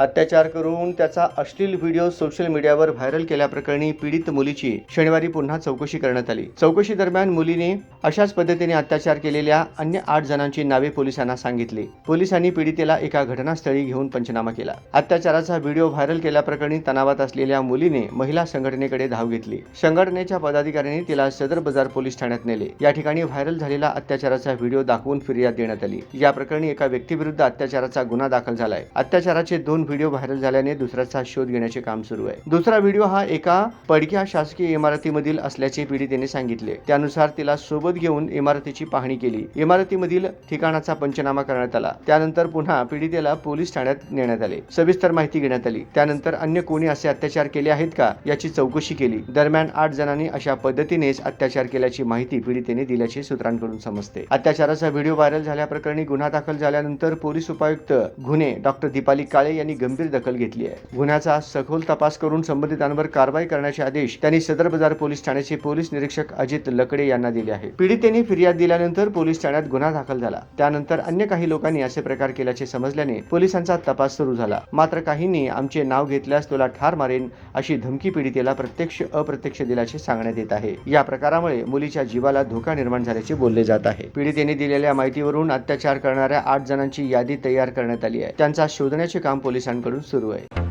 अत्याचार करून त्याचा अश्लील व्हिडिओ सोशल मीडियावर व्हायरल केल्याप्रकरणी पीडित मुलीची शनिवारी पुन्हा चौकशी करण्यात आली. चौकशी दरम्यान मुलीने अशाच पद्धतीने अत्याचार केलेल्या अन्य आठ जणांची नावे पोलिसांना सांगितली. पोलिसांनी पीडितेला एका घटनास्थळी घेऊन पंचनामा केला. अत्याचाराचा व्हिडिओ व्हायरल केल्याप्रकरणी तणावात असलेल्या मुलीने महिला संघटनेकडे धाव घेतली. संघटनेच्या पदाधिकाऱ्यांनी तिला सदर बाजार पोलीस ठाण्यात नेले. या ठिकाणी व्हायरल झालेला अत्याचाराचा व्हिडिओ दाखवून फिर्याद देण्यात आली. या प्रकरणी एका व्यक्तीविरुद्ध अत्याचाराचा गुन्हा दाखल झालाय. अत्याचाराचे दोन व्हिडिओ व्हायरल झाल्याने दुसऱ्याचा शोध घेण्याचे काम सुरू आहे. दुसरा व्हिडिओ हा एका पडक्या शासकीय इमारतीमधील असल्याचे पीडितेने सांगितले. त्यानुसार तिला सोबत घेऊन इमारतीची पाहणी केली. इमारतीमधील ठिकाणाचा पंचनामा करण्यात आला. त्यानंतर पुन्हा पीडितेला पोलीस ठाण्यात नेण्यात आले. सविस्तर माहिती घेण्यात आली. त्यानंतर अन्य कोणी असे अत्याचार केले आहेत का याची चौकशी केली. दरम्यान आठ जणांनी अशा पद्धतीनेच अत्याचार केल्याची माहिती पीडितेने दिल्याचे सूत्रांकडून समजते. अत्याचाराचा व्हिडिओ व्हायरल झाल्याप्रकरणी गुन्हा दाखल झाल्यानंतर पोलीस उपायुक्त गुन्हे डॉक्टर दीपाली काळे यांनी गंभीर दखल घेतली आहे. गुन्ह्याचा सखोल तपास करून संबंधितांवर कारवाई करण्याचे आदेश त्यांनी सदर बाजार पोलीस ठाण्याचे पोलीस निरीक्षक अजित लकडे यांना दिले आहे. पीडितेने फिर्याद दिल्यानंतर पोलीस ठाण्यात गुन्हा दाखल झाला. त्यानंतर अन्य काही लोकांनी असे प्रकार केल्याचे समजल्याने पोलिसांचा तपास सुरू झाला. मात्र काहींनी आमचे नाव घेतल्यास तुला ठार मारेन अशी धमकी पीडितेला प्रत्यक्ष अप्रत्यक्ष दिल्याचे सांगण्यात येत आहे. या प्रकारामुळे मुलीच्या जीवाला धोका निर्माण झाल्याचे बोलले जात आहे. पीडितेने दिलेल्या माहितीवरून अत्याचार करणाऱ्या आठ जणांची यादी तयार करण्यात आली आहे. त्यांचा शोधण्याचे काम पोलीस पोलिसांकडून सुरू आहे.